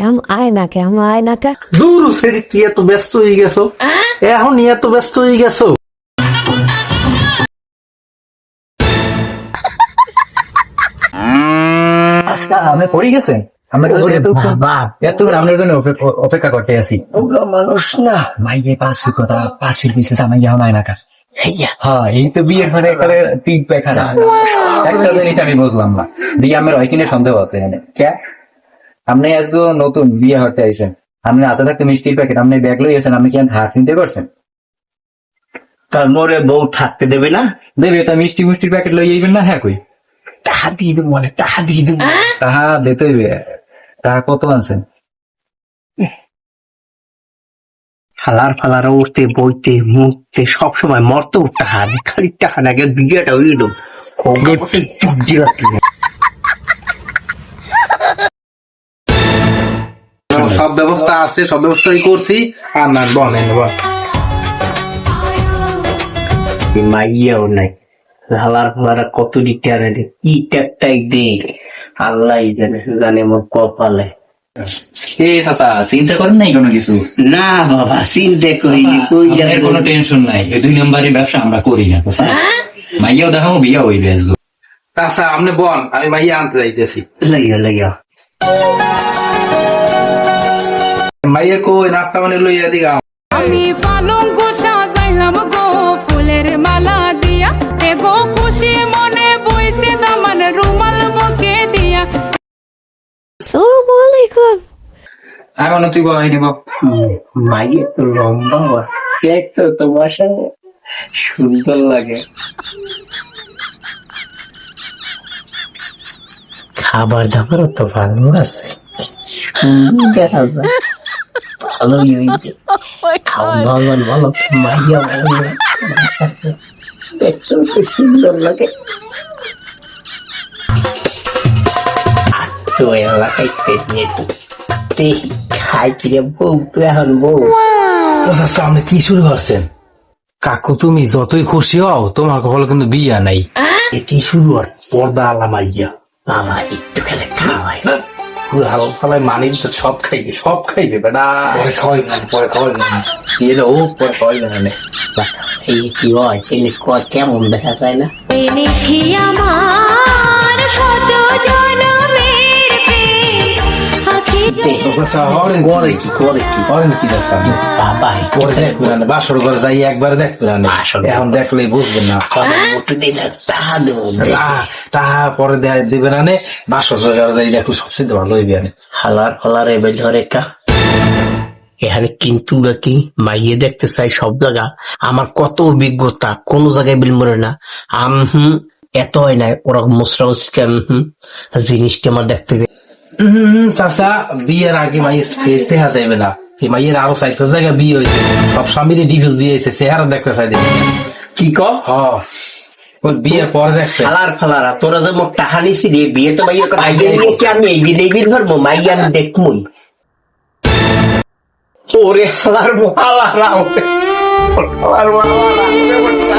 কেমন? আয় না কেমন? আয় না কা দূর সেরি তুই এত ব্যস্ত হয়ে গেছো। এখন এত ব্যস্ত হয়ে গেছো। আচ্ছা পড়ে গেছেন? আমরা এতক্ষণ আপনার জন্য অপেক্ষা করতে আছি। মানুষ না। মাইয়ে পাঁচ কথা পাঁচ ফিট পিছিয়ে জামাই যাওয়া নাই না হ্যাঁ এই তো বিয়ের একেবারে তিন আমি বুঝলাম না। দিয়ে আমার হয় কিনা সন্দেহ আছে এখানে। কে? আপনি আজকে নতুন বিয়ে হতে আইছেন আপনি হাতে থাকতে মিষ্টির প্যাকেট আপনি ব্যাগ লই আছেন আপনি কি হাত চিনতে পারছেন? তার মরে বউ থাকতে দেবে না? দেবে তা মিষ্টি মিষ্টির প্যাকেট লই আইবেন না হ্যাঁ কই? তাহা দিয়ে দেবো মানে তাহা দিয়ে দেবো। তাহা দিতে হইবে। তাহা কত আনছেন? ফালার ফালার উঠতে বইতে মুখতে সবসময় মরতে উঠতে হার খালি টাকা নাগে বিয়েটা হইল। সব ব্যবস্থা আছে সব ব্যবস্থাই করছি। আর না বলেন বল। মাইয়াও নাই। হালার ফালার কত দিতে দে। কি ট্যাপটাই দে। আল্লাহ জানে জানে মোর কপালে। এই চাচা চিন্তা করেন নাই কোনো কিছু? না বাবা চিন্তা করি কোনো টেনশন নাই। দুই নম্বরের ব্যবসা আমরা করি না বুঝছেন? মাইয়াও দেখাবো বিয়া হইবে আচ্ছা আপনি বল আমি মাইয়া আনতে যাইতেছি। লাগিয়া লাগিয়া। মাইয়া কই নাস্তা মানে লইয়া দিগা আমি পালঙ্ক সাজাইলাম গো ফুলের মালা দিয়া। এ গো খুশি মনে বইছে দামান রুমাল বুকে দিয়া। আসসালামু আলাইকুম আমি মনে তুই নিব মাইয়া তো লম্বা তো তোমার সঙ্গে সুন্দর লাগে। খাবার দাবারও তো ভালো আছে। হুম, দেখা যায় খাওয়া দাওয়া ভালো মাইয়া ভালো দেখতে তো সুন্দর লাগে তো এলাকায় পেয়ে তো দেখি খাই কিরে বউ তুই এখন বউ আপনি কি শুরু করছেন কাকু তুমি যতই খুশি হও তোমার কপালে কিন্তু বিয়া নাই এটি শুরু আর পর্দা আলা মাইয়া বাবা একটু খেলে খাওয়াই পুরো ফালাই মানি তো সব খাইবে সব খাইবে বেটা। পরে খাওয়াই না পরে খাওয়াই না। এলো ও পরে খাওয়াই না এই কি হয় এলে কয় কেমন দেখা যায় না? এনেছি আমার হরেন করে কি করে কি হরেন কি দেখছেন বাবা পরে দেখবে না বাসর ঘরে যাই একবার দেখবে না এখন দেখলেই বুঝবেন না। তাহা দেবো। তাহা পরে দেয় না বাসর ঘরে যাই দেখো সবচেয়ে ভালো হইবে হালার ফালার এবার ধরে কা। এখানে কিন্তু কি মাইয়ে দেখতে চাই সব জায়গা। আমার কত অভিজ্ঞতা কোন জায়গায় বিল মরে না। আম হুম এত হয় নাই ওরা মুসরা জিনিসটি আমার দেখতে চাচা বিয়ের আগে মাইয়ের ফেস দেখা যাবে না। কি মাইয়ের আরও চারটা জায়গা বিয়ে হয়েছে। সব স্বামীর ডিভোর্স দিয়েছে চেহারা দেখতে চাই দেখে। কি ক? হ। ওই বিয়ের পরে দেখতে হালার ফালারা তোরা যে মোট টাকা নিছি রে বিয়ে তো মাইয়া মাইয়া নিয়ে কি আমি এই বিয়ে এই বিয়ে ধরবো? মাইয়া আমি দেখমুই। ওরে হালার হালারা ওরে হালার হালারা